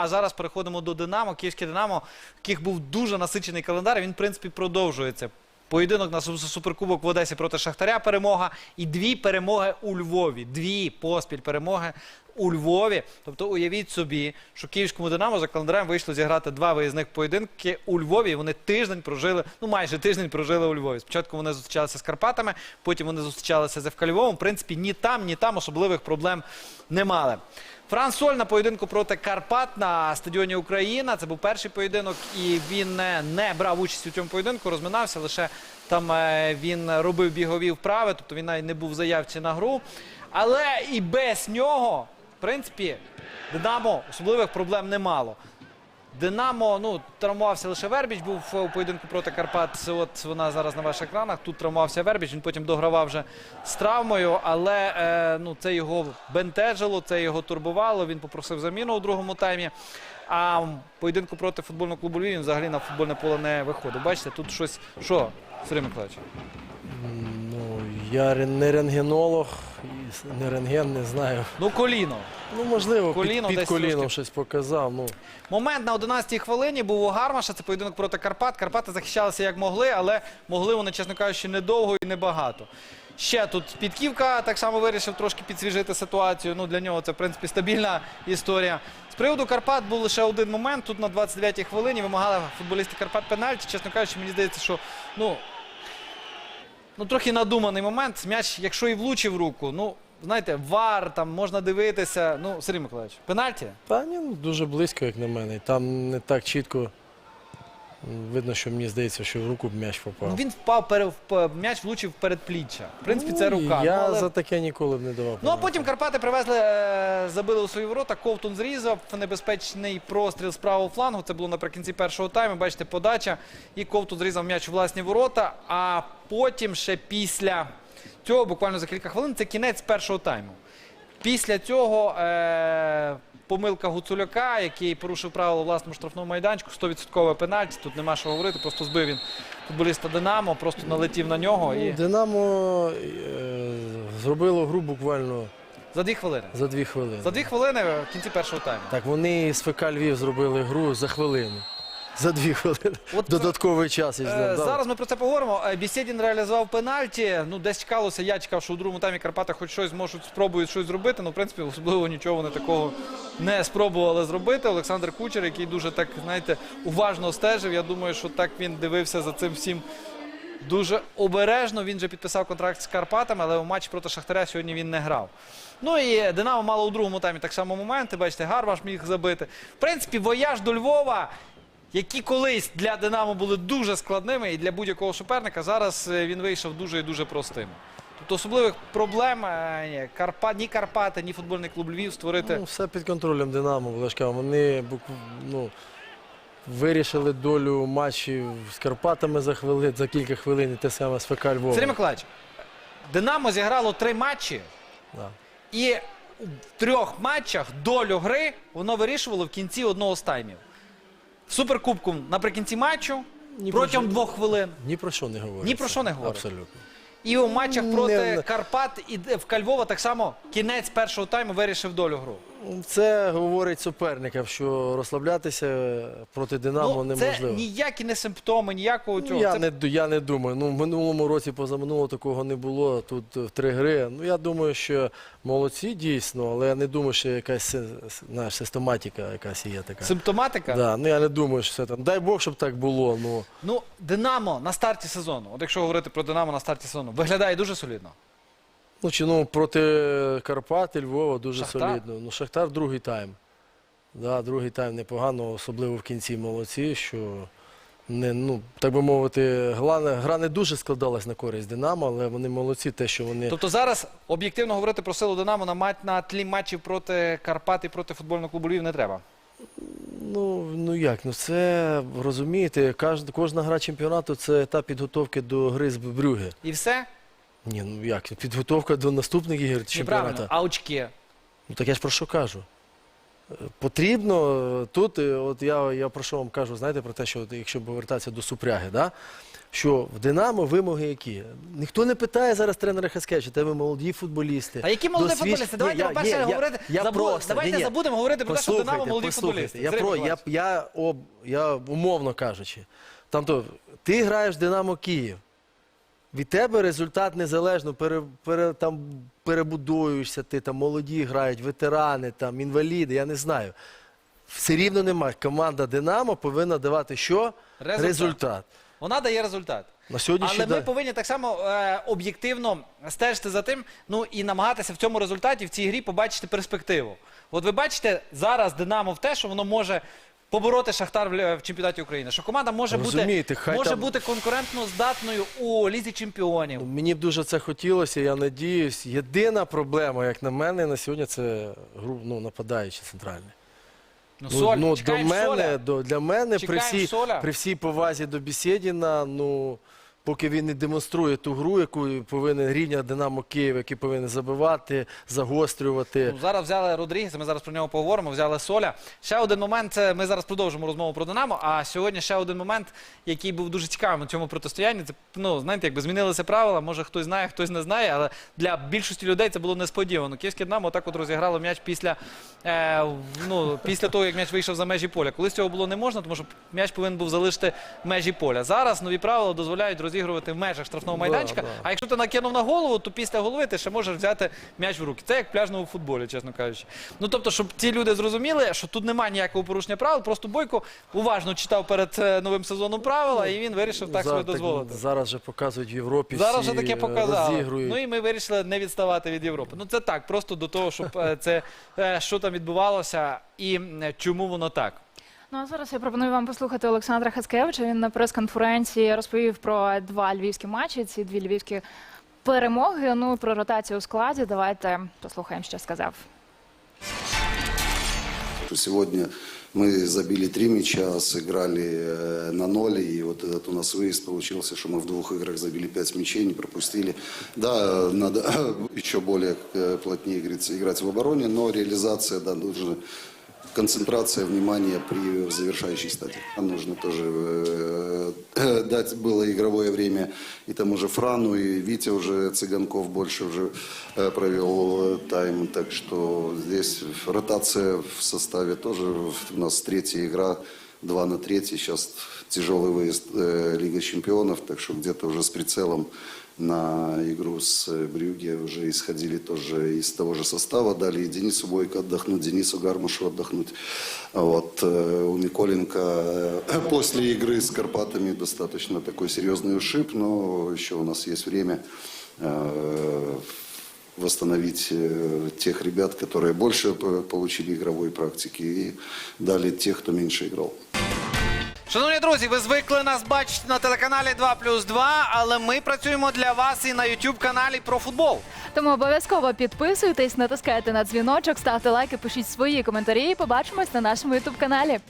а зараз переходимо до Динамо. Київське Динамо, в яких був дуже насичений календар. Він, в принципі, продовжується. Поєдинок на Су- суперкубок в Одесі проти Шахтаря перемога і дві перемоги у Львові. Дві поспіль перемоги у Львові. Тобто уявіть собі, що київському Динамо за календарем вийшло зіграти два виїзних поєдинки у Львові. Вони тиждень прожили, ну майже тиждень прожили у Львові. Спочатку вони зустрічалися з Карпатами, потім вони зустрічалися з ФК. В принципі, ні там, ні там особливих проблем не мали. Фран Соль на поєдинку проти Карпат на стадіоні Україна. Це був перший поєдинок, і він не, не брав участь у цьому поєдинку, розминався. Лише там е, він робив бігові вправи, тобто він навіть не був в заявці на гру. Але і без нього, в принципі, Динамо особливих проблем не мало. Динамо, ну, травмувався лише Вербіч, був у поєдинку проти Карпат. От вона зараз на ваших екранах. Тут травмувався Вербіч, він потім догравав вже з травмою, але е, ну, це його бентежило, це його турбувало. Він попросив заміну у другому таймі. А поєдинку проти футбольного клубу Львів він взагалі на футбольне поле не виходив. Бачите, тут щось. Що, Сергій Миколаївич? Ну, я не рентгенолог, і не рентген, не знаю. Ну, коліно. Ну, можливо, Коліно під, десь під коліном трошки. щось показав. Ну, Момент на 11-й хвилині був у Гармаша. Це поєдинок проти Карпат. Карпати захищалися як могли, але могли вони, чесно кажучи, недовго і небагато. Ще тут Підківка так само вирішив трошки підсвіжити ситуацію. Ну, для нього це, в принципі, стабільна історія. З приводу Карпат був лише один момент. Тут на 29-й хвилині вимагали футболісти Карпат пенальті. Чесно кажучи, мені здається, що ну, ну трохи надуманий момент. М'яч, якщо і влучив руку, ну, знаєте, вар, там можна дивитися. Ну, Сергій Миколаївич, пенальті? та ні, ну, дуже близько, як на мене. Там не так чітко. Видно, що мені здається, що в руку б м'яч попав. Ну, він впав пере, вп- м'яч влучив перед пліччя. В принципі, це Ну, рука. Я ну, але- за таке ніколи б не давав. Ну а потім Карпати привезли, е, забили у свої ворота. Ковтун зрізав небезпечний простріл з правого флангу. Це було наприкінці першого тайму. Бачите, подача. І Ковтун зрізав м'яч у власні ворота. А потім ще після цього, буквально за кілька хвилин, це кінець першого тайму. Після цього е, помилка Гуцуляка, який порушив правила власному штрафному майданчику, 100% пенальті. Тут нема що говорити, просто збив він футболіста Динамо, просто налетів на нього і Ну, Динамо е, зробило гру буквально за дві хвилини. за дві хвилини. За дві хвилини в кінці першого тайму. Так, вони з ФК Львів зробили гру за хвилину. За дві хвилини. От, Додатковий час. Е. Зараз ми про це поговоримо. Е, Бісєдін реалізував пенальті. Ну, десь чекалося, я чекав, що у другому таймі Карпати хоч щось можуть спробують щось зробити. Ну, в принципі, особливо нічого вони такого не спробували зробити. Олександр Кучер, який дуже так, знаєте, уважно стежив. Я думаю, що так він дивився за цим всім. Дуже обережно він же підписав контракт з Карпатами, але у матчі проти Шахтаря сьогодні він не грав. Ну і Динамо мало у другому таймі так само моменти. Бачите, Гарваш міг забити. В принципі, вояж до Львова які колись для Динамо були дуже складними і для будь-якого суперника, зараз е, він вийшов дуже і дуже простим. Тобто особливих проблем е, ні, Карпа, ні Карпати, ні футбольний клуб Львів створити. Ну, все під контролем Динамо, Волошка. Вони ну, вирішили долю матчів з Карпатами за хвилин, за кілька хвилин, і те саме з ФК Львова. Сергій Миколаївич, Динамо зіграло три матчі, Да. і в трьох матчах долю гри воно вирішувало в кінці одного з таймів. В Суперкубку наприкінці матчу Ні про протягом що- двох хвилин. Ні про що не говорить. Ні про що не говорить. Абсолютно. І у матчах Не- проти Карпат і в Кальвова так само кінець першого тайму вирішив долю гру. Це говорить суперникам, що розслаблятися проти Динамо ну, це неможливо. ніякі не симптоми, ніякого Ну, цього. я, Це не, я не думаю. Ну, в минулому році, позаминулого такого не було. Тут е, в три гри. Ну, я думаю, що молодці дійсно, але я не думаю, що якась знаєш, систематика якась є така. симптоматика. Да, ну я не думаю, що це там. Дай Бог, щоб так було. Ну, Ну, Динамо на старті сезону, от якщо говорити про Динамо на старті сезону, виглядає дуже солідно. Ну, чи, ну проти Карпат і Львова дуже Шахтар? солідно. Ну, Шахтар другий тайм. Да, другий тайм непогано, особливо в кінці молодці, що не, ну, так би мовити, не- гра не дуже складалась на користь Динамо, але вони молодці, те, що вони. Тобто зараз об'єктивно говорити про силу Динамо на, мат, на тлі матчів проти Карпат і проти футбольного клубу Львів не треба. Ну, ну як, ну це розумієте, кожна, кожна гра чемпіонату це етап підготовки до гри з Брюге. І все? Ні, ну як, підготовка до наступних ігор Неправильно. чемпіонату. А очки. Ну так я ж про що кажу. Потрібно е, тут, е, от я, я про що вам кажу, знаєте, про те, що от якщо повертатися до супряги, да? що в Динамо вимоги які? Ніхто не питає зараз тренера Хаскевича, тебе молоді футболісти. Та які молоді досвідч- футболісти? Ні, Давайте, я- по-перше, ні, я- говорити. я забу- просто, Давайте ні, ні. забудемо говорити про те, що Динамо Послухайте, молоді послухайте. футболісти. Я, про, я, Миколаївич. я, об, я умовно кажучи, там то, ти граєш в Динамо Київ. Від тебе результат незалежно, пере, пере, там, перебудуєшся, ти там молоді грають, ветерани, там, інваліди, я не знаю. Все рівно немає. Команда Динамо повинна давати що? Результат. Результат. Вона дає результат. На сьогоднішній Але ми день. повинні так само е, об'єктивно стежити за тим, ну і намагатися в цьому результаті в цій грі побачити перспективу. От ви бачите зараз Динамо в те, що воно може побороти Шахтар в, в чемпіонаті України. Що команда може бути, хай може там- бути конкурентно здатною у лізі чемпіонів. Мені б дуже це хотілося, я надіюсь. Єдина проблема, як на мене, на сьогодні це гру- ну, нападаючий центральний. Ну, Ну, соль, ну, до чекаємо мене, Соля. до, для мене при Чекаємо всій, Соля. при всій повазі до Бесєдіна, ну, поки він не демонструє ту гру, яку повинен рівня Динамо Київ, який повинен забивати, загострювати. Ну, зараз взяли Родрігеса, ми зараз про нього поговоримо, взяли Соля. Ще один момент, це ми зараз продовжимо розмову про Динамо, а сьогодні ще один момент, який був дуже цікавим у цьому протистоянні. Це, ну, знаєте, якби змінилися правила, може хтось знає, хтось не знає, але для більшості людей це було несподівано. Київське Динамо так от розіграло м'яч після, е, ну, після того, як м'яч вийшов за межі поля. Колись цього було не можна, тому що м'яч повинен був залишити межі поля. Зараз нові правила дозволяють розігрувати в межах штрафного майданчика. да. А якщо ти накинув на голову, то після голови ти ще можеш взяти м'яч в руки. Це як в пляжному футболі, чесно кажучи. Ну тобто, щоб ті люди зрозуміли, що тут немає ніякого порушення правил, просто Бойко уважно читав перед е, новим сезоном правила, і він вирішив так собі дозволити. зараз же показують в Європі. Зараз вже таке показали. розігрують. Ну і ми вирішили не відставати від Європи. Ну це так, просто до того, щоб е, це е, що там відбувалося і чому воно так. Ну а зараз я пропоную вам послухати Олександра Хацкевича. Він на прес-конференції розповів про два львівські матчі, ці дві львівські перемоги. Ну і про ротацію у складі. Давайте послухаємо, що сказав. что Сегодня мы забили три мяча, сыграли э, на ноль, и вот этот у нас выезд получился, что мы в двух играх забили пять мячей, не пропустили. Да, надо еще более э, плотнее играть, играть в обороне, но реализация, да, нужно концентрация внимания при завершающей стадии. А Нужно тоже э, дать было игровое время и тому же Франу, и Витя уже Цыганков больше уже э, провел э, тайм. Так что здесь ротация в составе тоже у нас третья игра. 2 на 3, сейчас тяжелый выезд э, Лига Чемпионов, так что где-то уже с прицелом на игру с э, Брюге уже исходили тоже из того же состава, дали и Денису Бойко отдохнуть, Денису Гармашу отдохнуть. А Вот, э, у Николенко э, после игры с Карпатами достаточно такой серьезный ушиб, но еще у нас есть время э, восстановить э, тех ребят, которые больше п- получили игровой практики, и дали тех, кто меньше играл. Шановні друзі, ви звикли нас бачити на телеканалі 2 плюс 2, але ми працюємо для вас і на YouTube каналі про футбол. Тому обов'язково підписуйтесь, натискайте на дзвіночок, ставте лайки, пишіть свої коментарі. і Побачимось на нашому ютуб каналі.